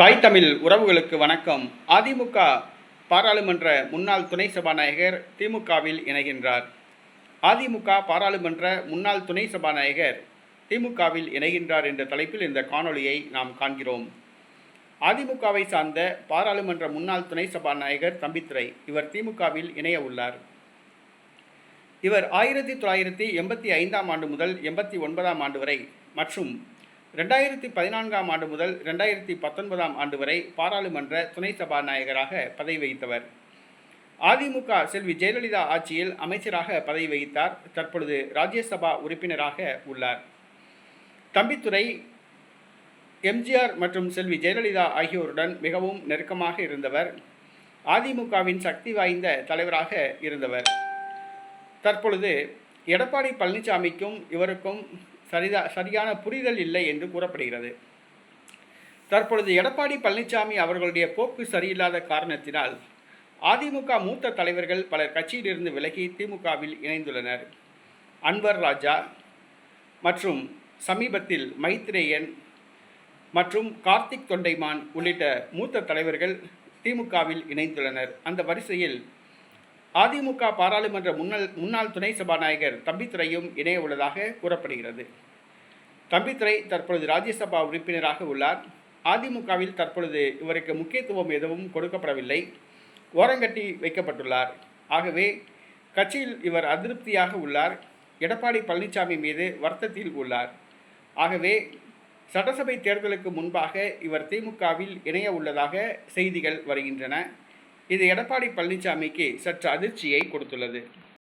தாய் தமிழ் உறவுகளுக்கு வணக்கம். அதிமுக பாராளுமன்ற முன்னாள் துணை சபாநாயகர் திமுகவில் இணைகின்றார். அதிமுக பாராளுமன்ற முன்னாள் துணை சபாநாயகர் திமுகவில் இணைகின்றார் என்ற தலைப்பில் இந்த காணொளியை நாம் காண்கிறோம். அதிமுகவை சார்ந்த பாராளுமன்ற முன்னாள் துணை சபாநாயகர் தம்பித்துரை இவர் திமுகவில் இணைய உள்ளார். இவர் ஆயிரத்தி தொள்ளாயிரத்தி எண்பத்தி ஐந்தாம் ஆண்டு முதல் எண்பத்தி ஒன்பதாம் ஆண்டு வரை மற்றும் ரெண்டாயிரத்தி பதினான்காம் ஆண்டு முதல் ரெண்டாயிரத்தி பத்தொன்பதாம் ஆண்டு வரை பாராளுமன்ற துணை சபாநாயகராக பதவி வகித்தவர். அதிமுக செல்வி ஜெயலலிதா ஆட்சியில் அமைச்சராக பதவி வகித்தார். தற்பொழுது ராஜ்யசபா உறுப்பினராக உள்ளார். தம்பித்துறை எம்ஜிஆர் மற்றும் செல்வி ஜெயலலிதா ஆகியோருடன் மிகவும் நெருக்கமாக இருந்தவர். அதிமுகவின் சக்தி வாய்ந்த தலைவராக இருந்தவர். தற்பொழுது எடப்பாடி பழனிசாமிக்கும் இவருக்கும் சரிதா சரியான புரிதல் இல்லை என்று கூறப்படுகிறது. தற்பொழுது எடப்பாடி பழனிசாமி அவர்களுடைய போக்கு சரியில்லாத காரணத்தினால் அதிமுக மூத்த தலைவர்கள் பலர் கட்சியிலிருந்து விலகி திமுகவில் இணைந்துள்ளனர். அன்வர் ராஜா மற்றும் சமீபத்தில் மைத்ரேயன் மற்றும் கார்த்திக் தொண்டைமான் உள்ளிட்ட மூத்த தலைவர்கள் திமுகவில் இணைந்துள்ளனர். அந்த வரிசையில் அதிமுக பாராளுமன்ற முன்னாள் முன்னாள் துணை சபாநாயகர் தம்பித்துறையும் இணைய உள்ளதாக கூறப்படுகிறது. தம்பித்துறை தற்பொழுது ராஜ்யசபா உறுப்பினராக உள்ளார். அதிமுகவில் தற்பொழுது இவருக்கு முக்கியத்துவம் எதுவும் கொடுக்கப்படவில்லை. ஓரங்கட்டி வைக்கப்பட்டுள்ளார். ஆகவே கட்சியில் இவர் அதிருப்தியாக உள்ளார். எடப்பாடி பழனிசாமி மீது வருத்தத்தில் உள்ளார். ஆகவே சட்டசபை தேர்தலுக்கு முன்பாக இவர் திமுகவில் இணைய உள்ளதாக செய்திகள் வருகின்றன. இது எடப்பாடி பழனிசாமிக்கு சற்று அதிர்ச்சியை கொடுத்துள்ளது.